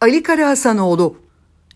Ali Karahasanoğlu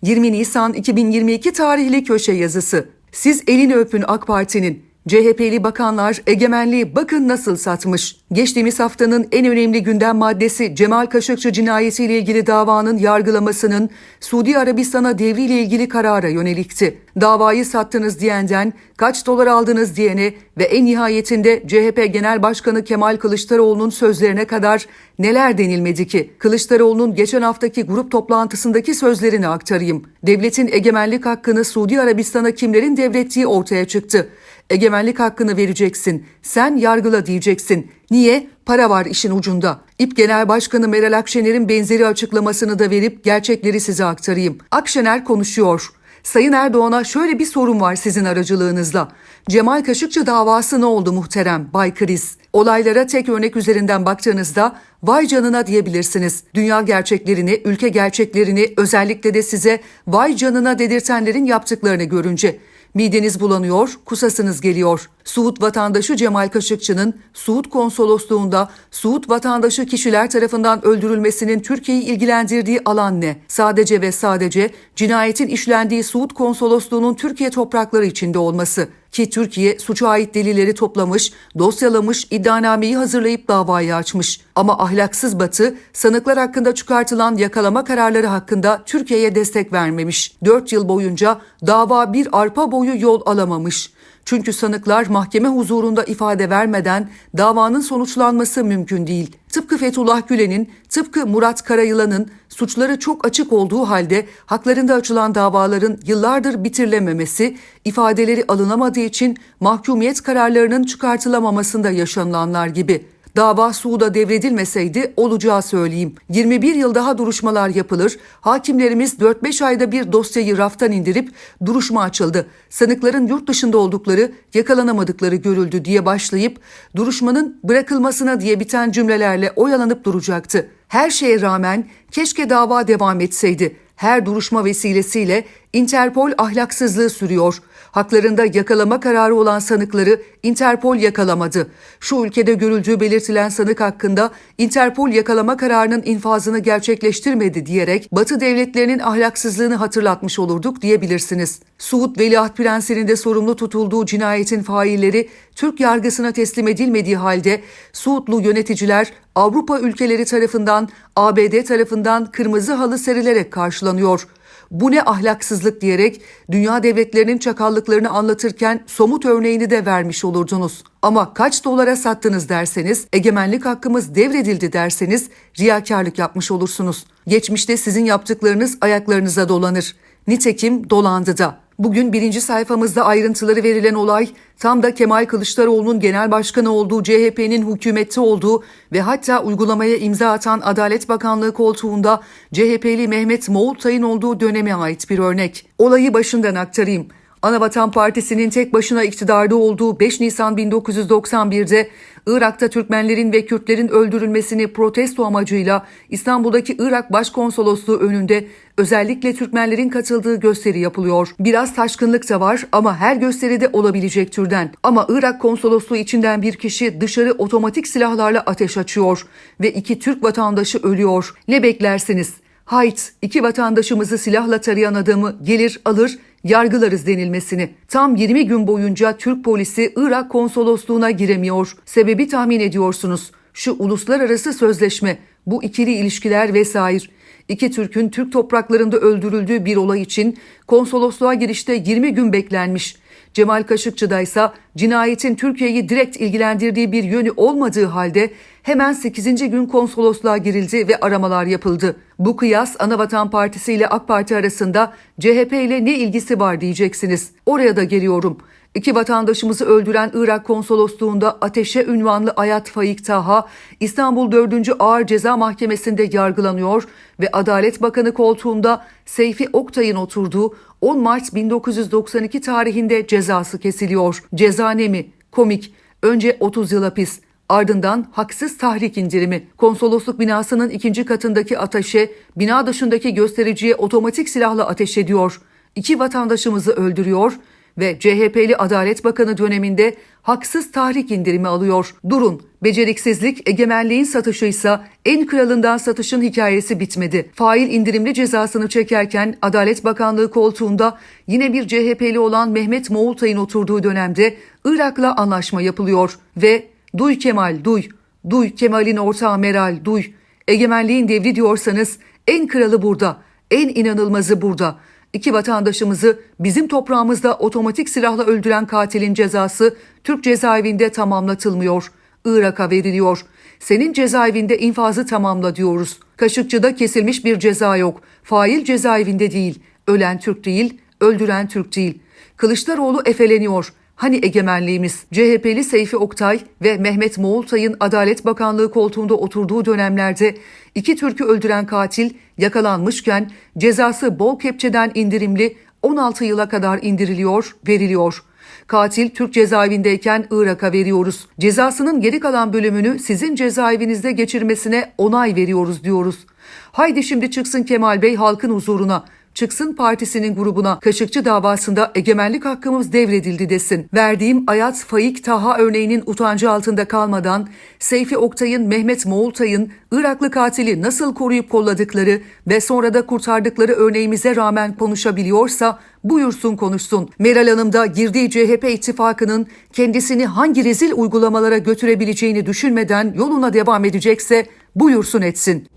20 Nisan 2022 tarihli köşe yazısı. Siz elini öpün AK Parti'nin. CHP'li bakanlar egemenliği bakın nasıl satmış. Geçtiğimiz haftanın en önemli gündem maddesi Cemal Kaşıkçı cinayetiyle ilgili davanın yargılamasının Suudi Arabistan'a devriyle ilgili karara yönelikti. Davayı sattınız diyenden kaç dolar aldınız diyene ve en nihayetinde CHP Genel Başkanı Kemal Kılıçdaroğlu'nun sözlerine kadar neler denilmedi ki? Kılıçdaroğlu'nun geçen haftaki grup toplantısındaki sözlerini aktarayım. Devletin egemenlik hakkını Suudi Arabistan'a kimlerin devrettiği ortaya çıktı. Egemenlik hakkını vereceksin. Sen yargıla diyeceksin. Niye? Para var işin ucunda. İP Genel Başkanı Meral Akşener'in benzeri açıklamasını da verip gerçekleri size aktarayım. Akşener konuşuyor. Sayın Erdoğan'a şöyle bir sorum var sizin aracılığınızla. Cemal Kaşıkçı davası ne oldu muhterem Bay Kriz? Olaylara tek örnek üzerinden baktığınızda vay canına diyebilirsiniz. Dünya gerçeklerini, ülke gerçeklerini özellikle de size vay canına dedirtenlerin yaptıklarını görünce Mideniz bulanıyor, kusasınız geliyor. Suud vatandaşı Cemal Kaşıkçı'nın Suud konsolosluğunda Suud vatandaşı kişiler tarafından öldürülmesinin Türkiye'yi ilgilendirdiği alan ne? Sadece ve sadece cinayetin işlendiği Suud konsolosluğunun Türkiye toprakları içinde olması ki Türkiye suça ait delilleri toplamış, dosyalamış, iddianameyi hazırlayıp davayı açmış. Ama ahlaksız Batı sanıklar hakkında çıkartılan yakalama kararları hakkında Türkiye'ye destek vermemiş. 4 yıl boyunca dava bir arpa boyu yol alamamış. Çünkü sanıklar mahkeme huzurunda ifade vermeden davanın sonuçlanması mümkün değil. Tıpkı Fethullah Gülen'in, tıpkı Murat Karayılan'ın suçları çok açık olduğu halde haklarında açılan davaların yıllardır bitirilememesi, ifadeleri alınamadığı için mahkumiyet kararlarının çıkartılamamasında yaşanılanlar gibi. Dava Suud'a devredilmeseydi olacağı söyleyeyim. 21 yıl daha duruşmalar yapılır. Hakimlerimiz 4-5 ayda bir dosyayı raftan indirip duruşma açıldı. Sanıkların yurt dışında oldukları, yakalanamadıkları görüldü diye başlayıp duruşmanın bırakılmasına diye biten cümlelerle oyalanıp duracaktı. Her şeye rağmen keşke dava devam etseydi. Her duruşma vesilesiyle Interpol ahlaksızlığı sürüyor. Haklarında yakalama kararı olan sanıkları Interpol yakalamadı. Şu ülkede görüldüğü belirtilen sanık hakkında Interpol yakalama kararının infazını gerçekleştirmedi diyerek Batı devletlerinin ahlaksızlığını hatırlatmış olurduk diyebilirsiniz. Suud Veliaht Prensi'nin de sorumlu tutulduğu cinayetin failleri Türk yargısına teslim edilmediği halde Suudlu yöneticiler Avrupa ülkeleri tarafından, ABD tarafından kırmızı halı serilerek karşılanıyor. Bu ne ahlaksızlık diyerek dünya devletlerinin çakallıklarını anlatırken somut örneğini de vermiş olurdunuz. Ama kaç dolara sattınız derseniz, egemenlik hakkımız devredildi derseniz riyakarlık yapmış olursunuz. Geçmişte sizin yaptıklarınız ayaklarınıza dolanır. Nitekim dolandı da. Bugün birinci sayfamızda ayrıntıları verilen olay tam da Kemal Kılıçdaroğlu'nun genel başkanı olduğu CHP'nin hükümette olduğu ve hatta uygulamaya imza atan Adalet Bakanlığı koltuğunda CHP'li Mehmet Moğoltay'ın olduğu döneme ait bir örnek. Olayı başından aktarayım. Anavatan Partisi'nin tek başına iktidarda olduğu 5 Nisan 1991'de Irak'ta Türkmenlerin ve Kürtlerin öldürülmesini protesto amacıyla İstanbul'daki Irak Başkonsolosluğu önünde özellikle Türkmenlerin katıldığı gösteri yapılıyor. Biraz taşkınlık da var ama her gösteride olabilecek türden. Ama Irak konsolosluğu içinden bir kişi dışarı otomatik silahlarla ateş açıyor ve iki Türk vatandaşı ölüyor. Ne beklersiniz? Hayt, iki vatandaşımızı silahla tarayan adamı gelir alır yargılarız denilmesini. Tam 20 gün boyunca Türk polisi Irak konsolosluğuna giremiyor. Sebebi tahmin ediyorsunuz. Şu uluslararası sözleşme, bu ikili ilişkiler vesaire. İki Türk'ün Türk topraklarında öldürüldüğü bir olay için konsolosluğa girişte 20 gün beklenmiş. Cemal Kaşıkçı'da ise cinayetin Türkiye'yi direkt ilgilendirdiği bir yönü olmadığı halde hemen 8. gün konsolosluğa girildi ve aramalar yapıldı. Bu kıyas Anavatan Partisi ile AK Parti arasında CHP ile ne ilgisi var diyeceksiniz. Oraya da geliyorum. İki vatandaşımızı öldüren Irak konsolosluğunda ateşe ünvanlı Ayat Faik Taha İstanbul 4. Ağır Ceza Mahkemesi'nde yargılanıyor ve Adalet Bakanı koltuğunda Seyfi Oktay'ın oturduğu 10 Mart 1992 tarihinde cezası kesiliyor. Ceza ne mi? Komik. Önce 30 yıl hapis. Ardından haksız tahrik indirimi. Konsolosluk binasının ikinci katındaki ateşe, bina dışındaki göstericiye otomatik silahla ateş ediyor. İki vatandaşımızı öldürüyor ve CHP'li Adalet Bakanı döneminde haksız tahrik indirimi alıyor. Durun, beceriksizlik egemenliğin satışıysa en kralından satışın hikayesi bitmedi. Fail indirimli cezasını çekerken Adalet Bakanlığı koltuğunda yine bir CHP'li olan Mehmet Moğultay'ın oturduğu dönemde Irak'la anlaşma yapılıyor ve duy Kemal duy, duy Kemal'in ortağı Meral duy. Egemenliğin devri diyorsanız en kralı burada, en inanılmazı burada. İki vatandaşımızı bizim toprağımızda otomatik silahla öldüren katilin cezası Türk cezaevinde tamamlatılmıyor. Irak'a veriliyor. Senin cezaevinde infazı tamamla diyoruz. Kaşıkçıda kesilmiş bir ceza yok. Fail cezaevinde değil. Ölen Türk değil, öldüren Türk değil. Kılıçdaroğlu efeleniyor. Hani egemenliğimiz? CHP'li Seyfi Oktay ve Mehmet Moğultay'ın Adalet Bakanlığı koltuğunda oturduğu dönemlerde iki Türk'ü öldüren katil yakalanmışken cezası bol kepçeden indirimli 16 yıla kadar indiriliyor, veriliyor. Katil Türk cezaevindeyken Irak'a veriyoruz. Cezasının geri kalan bölümünü sizin cezaevinizde geçirmesine onay veriyoruz diyoruz. Haydi şimdi çıksın Kemal Bey halkın huzuruna. Çıksın partisinin grubuna Kaşıkçı davasında egemenlik hakkımız devredildi desin. Verdiğim Ayat Faik Taha örneğinin utancı altında kalmadan Seyfi Oktay'ın Mehmet Moğultay'ın Iraklı katili nasıl koruyup kolladıkları ve sonra da kurtardıkları örneğimize rağmen konuşabiliyorsa buyursun konuşsun. Meral Hanım da girdiği CHP ittifakının kendisini hangi rezil uygulamalara götürebileceğini düşünmeden yoluna devam edecekse buyursun etsin.